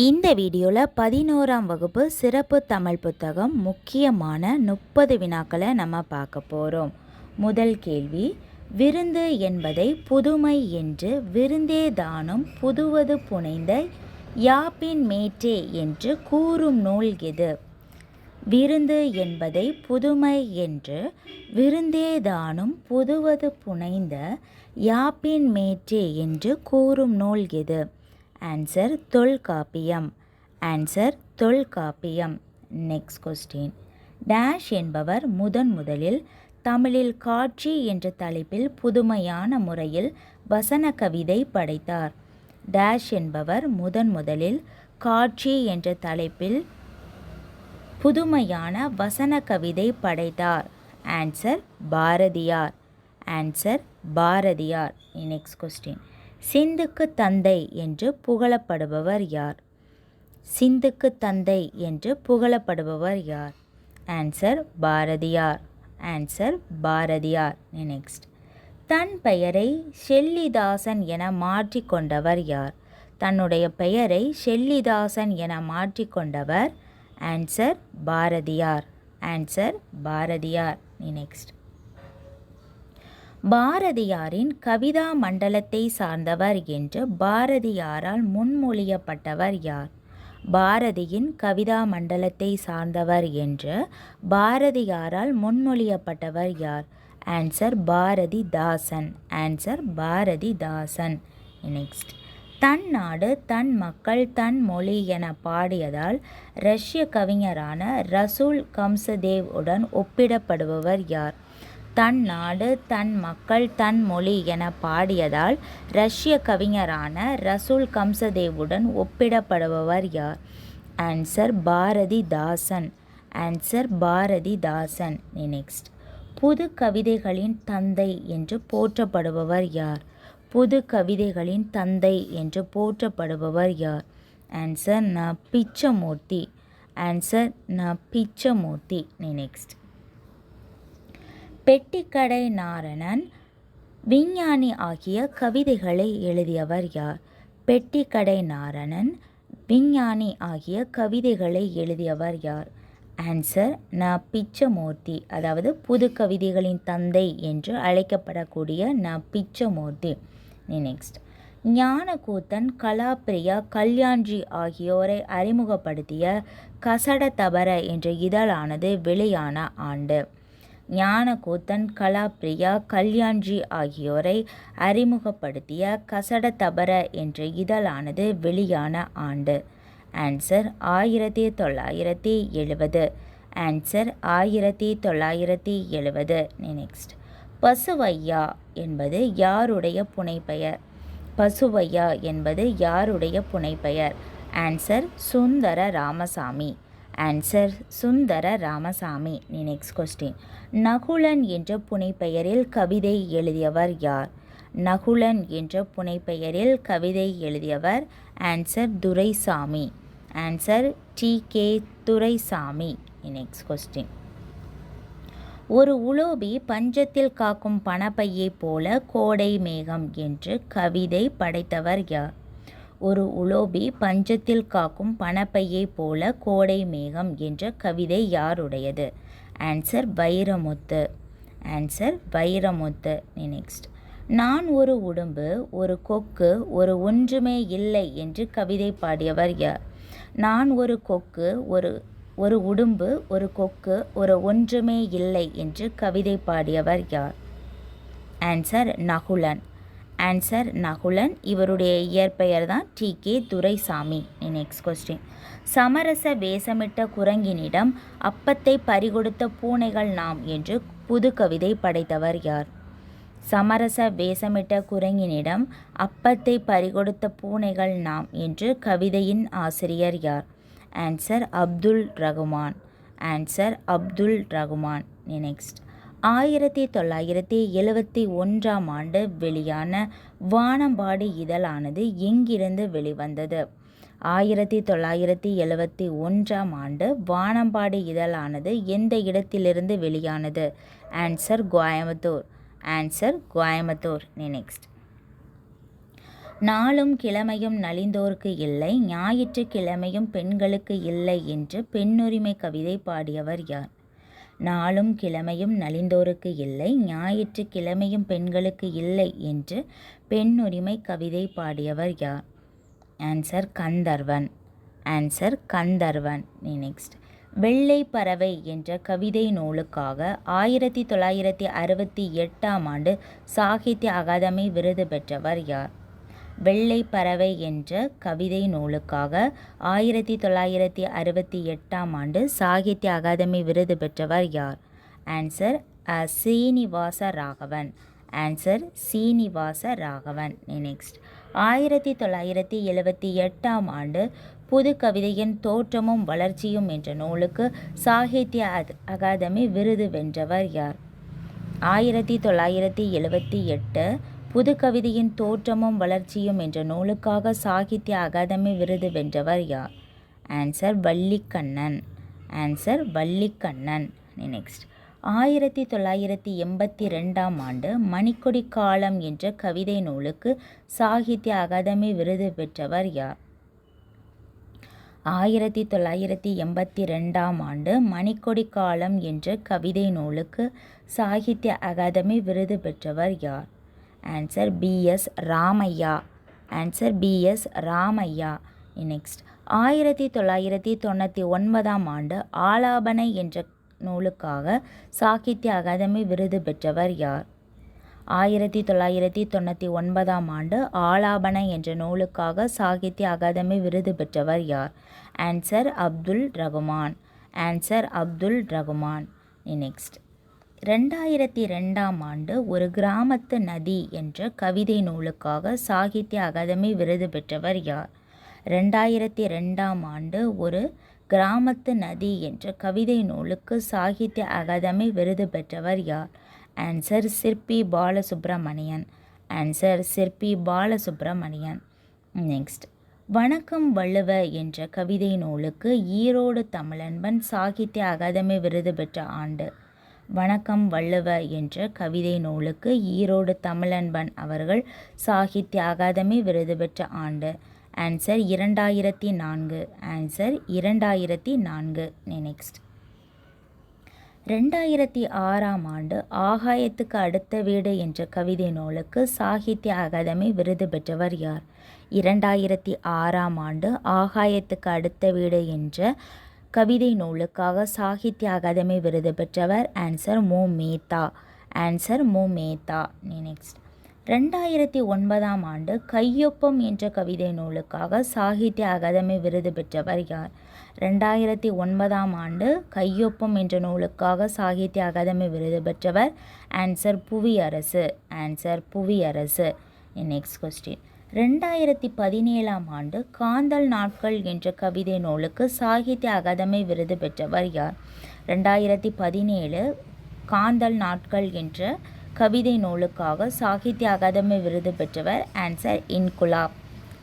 இந்த வீடியோவில் பதினோராம் வகுப்பு சிறப்பு தமிழ் புத்தகம் முக்கியமான முப்பது வினாக்களை நம்ம பார்க்க போகிறோம் முதல் கேள்வி விருந்து என்பதை புதுமை என்று விருந்தே தானும் புதுவது புனைந்த யாப்பின் மேற்றே என்று கூறும் நூல் எது? விருந்து என்பதை புதுமை என்று விருந்தே தானும் புதுவது புனைந்த யாப்பின் மேற்றே என்று கூறும் நூல் எது? Answer Tolkappiyam answer Tolkappiyam next question dash என்பவர் முதன் முதலில் தமிழில் காட்சி என்ற தலைப்பில் புதுமையான முறையில் வசன கவிதை படைத்தார். டேஷ் என்பவர் முதன் முதலில் காட்சி என்ற தலைப்பில் புதுமையான வசன கவிதை படைத்தார். Answer Bharatiyar. Answer Bharatiyar. Next question சிந்துக்கு தந்தை என்று புகழப்படுபவர் யார்? சிந்துக்கு தந்தை என்று புகழப்படுபவர் யார்? Answer Bharathiyar. Answer Bharathiyar. Next தன் பெயரை ஷெல்லிதாசன் என மாற்றிக்கொண்டவர் யார்? தன்னுடைய பெயரை ஷெல்லிதாசன் என மாற்றிக்கொண்டவர் answer Bharathiyar. Answer Bharathiyar. Next பாரதியாரின் கவிதா மண்டலத்தை சார்ந்தவர் என்று பாரதியாரால் முன்மொழியப்பட்டவர் யார்? பாரதியின் கவிதா மண்டலத்தை சார்ந்தவர் என்று பாரதியாரால் முன்மொழியப்பட்டவர் யார்? Answer Bharathidasan. Answer Bharathidasan. Next தன் நாடு தன் மக்கள் தன் மொழி என பாடியதால் ரஷ்ய கவிஞரான ரசூல் கம்சதேவ் உடன் ஒப்பிடப்படுபவர் யார்? தன் நாடு தன் மக்கள் தன் மொழி என பாடியதால் ரஷ்ய கவிஞரான ரசூல் கம்சதேவுடன் ஒப்பிடப்படுபவர் யார்? Answer Bharathidasan answer Bharathidasan next புது கவிதைகளின் தந்தை என்று போற்றப்படுபவர் யார்? புது கவிதைகளின் தந்தை என்று போற்றப்படுபவர் யார்? ஆன்சர் ந பிச்சமூர்த்தி. ஆன்சர் ந பிச்சமூர்த்தி. நெக்ஸ்ட் பெட்டிக்கடை நாரணன் விஞ்ஞானி ஆகிய கவிதைகளை எழுதியவர் யார்? பெட்டிக்கடை நாரணன் விஞ்ஞானி ஆகிய கவிதைகளை எழுதியவர் யார்? ஆன்சர் ந. பிச்சமூர்த்தி. அதாவது புது கவிதைகளின் தந்தை என்று அழைக்கப்படக்கூடிய ந. பிச்சமூர்த்தி. நெக்ஸ்ட் ஞானகூத்தன் கலாப்பிரியா கல்யாண்ஜி ஆகியோரை அறிமுகப்படுத்திய கசட தபர என்ற இதழானது வெளியான ஆண்டு. ஞானக்கூத்தன் கலாப்ரியா கல்யாண்ஜி ஆகியோரை அறிமுகப்படுத்திய கசட தபர என்ற இதழானது வெளியான ஆண்டு. ஆன்சர் ஆயிரத்தி தொள்ளாயிரத்தி எழுபது ஆன்சர் ஆயிரத்தி தொள்ளாயிரத்தி எழுபது நெக்ஸ்ட் பசுவையா என்பது யாருடைய புனைப்பெயர்? பசுவையா என்பது யாருடைய புனைப்பெயர்? Answer Sundara Ramasamy answer Sundara Ramasamy next question Nakulan என்ற புனைப்பெயரில் கவிதை எழுதியவர் யார் நகுலன் என்ற புனைப்பெயரில் கவிதை எழுதியவர் answer Duraisamy answer T K Duraisamy next question ஒரு உலோபி பஞ்சத்தில் காக்கும் பணப்பையைப் போல கோடை மேகம் என்று கவிதை படைத்தவர் யார்? ஒரு உலோபி பஞ்சத்தில் காக்கும் பணப்பையைப் போல கோடை மேகம் என்ற கவிதை யாருடையது? Answer Vairamuthu. Answer Vairamuthu. Next நான் ஒரு உடும்பு ஒரு கொக்கு ஒரு ஒன்றுமே இல்லை என்று கவிதை பாடியவர் யார் நான் ஒரு கொக்கு ஒரு ஒரு உடும்பு ஒரு கொக்கு ஒரு ஒன்றுமே இல்லை என்று கவிதை பாடியவர் யார் ஆன்சர் நகுலன். ஆன்சர் நகுலன் இவருடைய இயற்பெயர் தான் T K Duraisamy next question சமரச வேஷமிட்ட குரங்கினிடம் அப்பத்தை பறிகொடுத்த பூனைகள் நாம் என்று புது கவிதை படைத்தவர் யார்? சமரச வேஷமிட்ட குரங்கினிடம் அப்பத்தை பறிகொடுத்த பூனைகள் நாம் என்று கவிதையின் ஆசிரியர் யார்? Answer Abdul Rahman answer Abdul Rahman next ஆயிரத்தி தொள்ளாயிரத்தி எழுவத்தி ஒன்றாம் ஆண்டு வெளியான வானம்பாடி இதழானது எங்கிருந்து வெளிவந்தது? ஆயிரத்தி தொள்ளாயிரத்தி எழுவத்தி ஒன்றாம் ஆண்டு வானம்பாடி இதழானது எந்த இடத்திலிருந்து வெளியானது? Answer Coimbatore. Answer Coimbatore. Next நாளும் கிழமையும் நலிந்தோர்க்கு இல்லை ஞாயிற்றுக்கிழமையும் பெண்களுக்கு இல்லை என்று பெண்ணுரிமை கவிதை பாடியவர் யார்? நாளும் கிழமையும் நலிந்தோருக்கு இல்லை ஞாயிற்று கிழமையும் பெண்களுக்கு இல்லை என்று பெண்ணுரிமை கவிதை பாடியவர் யார்? Answer Kandarvan. Answer Kandarvan. Next வெள்ளை பறவை என்ற கவிதை நூலுக்காக ஆயிரத்தி தொள்ளாயிரத்தி அறுபத்தி எட்டாம் ஆண்டு சாகித்ய அகாதமி விருது பெற்றவர் யார்? வெள்ளை பறவை என்ற கவிதை நூலுக்காக ஆயிரத்தி தொள்ளாயிரத்தி அறுபத்தி எட்டாம் ஆண்டு சாகித்ய அகாதமி விருது பெற்றவர் யார்? ஆன்சர் அ சீனிவாச ராகவன். ஆன்சர் சீனிவாச ராகவன். நெக்ஸ்ட் ஆயிரத்தி தொள்ளாயிரத்தி எழுபத்தி எட்டாம் ஆண்டு புது கவிதையின் தோற்றமும் வளர்ச்சியும் என்ற நூலுக்கு சாகித்ய அகாதமி விருது வென்றவர் யார்? ஆயிரத்தி தொள்ளாயிரத்தி எழுபத்தி எட்டு புது கவிதையின் தோற்றமும் வளர்ச்சியும் என்ற நூலுக்காக சாகித்ய அகாதமி விருது வென்றவர் யார்? Answer Vallikannan. Answer Vallikannan. Next ஆயிரத்தி தொள்ளாயிரத்தி எண்பத்தி ரெண்டாம் ஆண்டு மணிக்கொடி காலம் என்ற கவிதை நூலுக்கு சாகித்ய அகாதமி விருது பெற்றவர் யார்? ஆயிரத்தி தொள்ளாயிரத்தி எண்பத்தி ரெண்டாம் ஆண்டு மணிக்கொடி காலம் என்ற கவிதை நூலுக்கு சாகித்ய அகாதமி விருது பெற்றவர் யார்? Answer P S Ramaiah answer P S Ramaiah next ஆயிரத்தி தொள்ளாயிரத்தி தொண்ணூற்றி ஒன்பதாம் ஆண்டு ஆலாபனை என்ற நூலுக்காக சாகித்ய அகாதமி விருது பெற்றவர் யார்? ஆயிரத்தி தொள்ளாயிரத்தி தொண்ணூற்றி ஒன்பதாம் ஆண்டு ஆலாபனை என்ற நூலுக்காக சாகித்ய அகாதமி விருது பெற்றவர் யார்? Answer Abdul Rahman. Answer Abdul Rahman. Next ரெண்டாயிரத்தி ரெண்டாம் ஆண்டு ஒரு கிராமத்து நதி என்ற கவிதை நூலுக்காக சாகித்ய அகாதமி விருது பெற்றவர் யார்? ரெண்டாயிரத்தி ரெண்டாம் ஆண்டு ஒரு கிராமத்து நதி என்ற கவிதை நூலுக்கு சாகித்ய அகாதமி விருது பெற்றவர் யார்? ஆன்சர் சிற்பி பாலசுப்ரமணியன். ஆன்சர் சிற்பி பாலசுப்ரமணியன். நெக்ஸ்ட் வணக்கம் வள்ளுவ என்ற கவிதை நூலுக்கு ஈரோடு தமிழன்பன் சாகித்ய அகாதமி விருது பெற்ற ஆண்டு. வணக்கம் வள்ளுவ என்ற கவிதை நூலுக்கு ஈரோடு தமிழன்பன் அவர்கள் சாகித்ய அகாதமி விருது பெற்ற ஆண்டு. ஆன்சர் இரண்டாயிரத்தி நான்கு. ஆன்சர் இரண்டாயிரத்தி நான்கு. நெக்ஸ்ட் ரெண்டாயிரத்தி ஆறாம் ஆண்டு ஆகாயத்துக்கு அடுத்த வீடு என்ற கவிதை நூலுக்கு சாகித்ய அகாதமி விருது பெற்றவர் யார்? இரண்டாயிரத்தி ஆறாம் ஆண்டு ஆகாயத்துக்கு அடுத்த வீடு என்ற கவிதை நூலுக்காக சாகித்ய அகாதமி விருது பெற்றவர் ஆன்சர் மு. மேத்தா. ஆன்சர் மு. மேத்தா. நெக்ஸ்ட் ரெண்டாயிரத்தி ஒன்பதாம் ஆண்டு கையொப்பம் என்ற கவிதை நூலுக்காக சாகித்ய அகாதமி விருது பெற்றவர் யார்? ரெண்டாயிரத்தி ஒன்பதாம் ஆண்டு கையொப்பம் என்ற நூலுக்காக சாகித்ய அகாதமி விருது பெற்றவர் answer Puviarasu. Answer Puviarasu. Next question ரெண்டாயிரத்தி பதினேழாம் ஆண்டு காந்தல் நாட்கள் என்ற கவிதை நூலுக்கு சாகித்ய அகாதமி விருது பெற்றவர் யார்? ரெண்டாயிரத்தி பதினேழு காந்தல் நாட்கள் என்ற கவிதை நூலுக்காக சாகித்ய அகாதமி விருது பெற்றவர் answer Inquilab.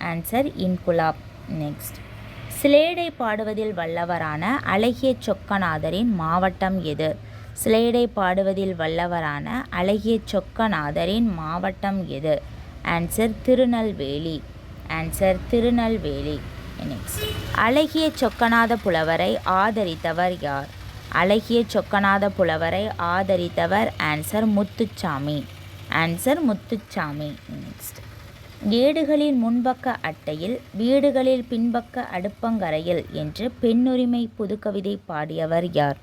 Answer Inquilab. Next. சிலேடை பாடுவதில் வல்லவரான அழகிய சொக்கநாதரின் மாவட்டம் எது? சிலேடை பாடுவதில் வல்லவரான அழகிய சொக்கநாதரின் மாவட்டம் எது? Answer Tirunelveli answer Tirunelveli next அழகிய சொக்கநாத புலவரை ஆதரித்தவர் யார்? அழகிய சொக்கநாத புலவரை ஆதரித்தவர் answer Muthusamy. Answer Muthusamy. Next ஏடுகளின் முன்பக்க அட்டையில் வீடுகளில் பின்பக்க அடுப்பங்கரையில் என்று பெண்ணுரிமை புதுக்கவிதை பாடியவர் யார்?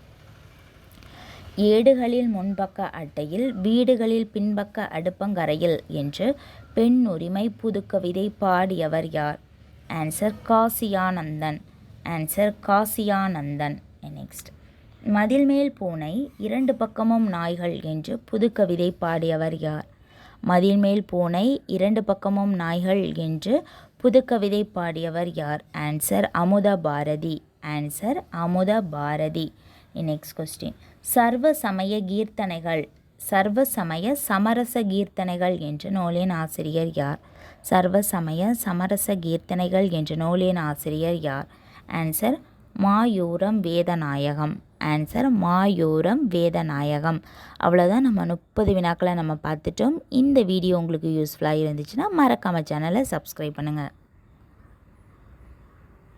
ஏடுகளில் முன்பக்க அட்டையில் வீடுகளில் பின்பக்க அடுப்பங்கரையில் என்று பெண் உரிமை புதுக்கவிதை பாடியவர் யார்? Answer Kasiyanandan. Answer Kasiyanandan. Next மதில்மேல் பூனை இரண்டு பக்கமும் நாய்கள் என்று புதுக்கவிதை பாடியவர் யார்? மதில்மேல் பூனை இரண்டு பக்கமும் நாய்கள் என்று புதுக்கவிதை பாடியவர் யார்? ஆன்சர் அமுத பாரதி ஆன்சர் அமுத பாரதி நெக்ஸ்ட் கொஸ்டின் சர்வ சமய கீர்த்தனைகள். சர்வ சமய சமரச கீர்த்தனைகள் என்ற நூலின் ஆசிரியர் யார்? சர்வ சமய சமரச கீர்த்தனைகள் என்ற நூலின் ஆசிரியர் யார்? ஆன்சர் மாயூரம் வேதநாயகம். ஆன்சர் மாயூரம் வேதநாயகம். அவ்வளோதான் நம்ம முப்பது வினாக்களை நம்ம பார்த்துட்டோம். இந்த வீடியோ உங்களுக்கு யூஸ்ஃபுல்லாக இருந்துச்சுன்னா மறக்காமல் சேனலை சப்ஸ்கிரைப் பண்ணுங்கள்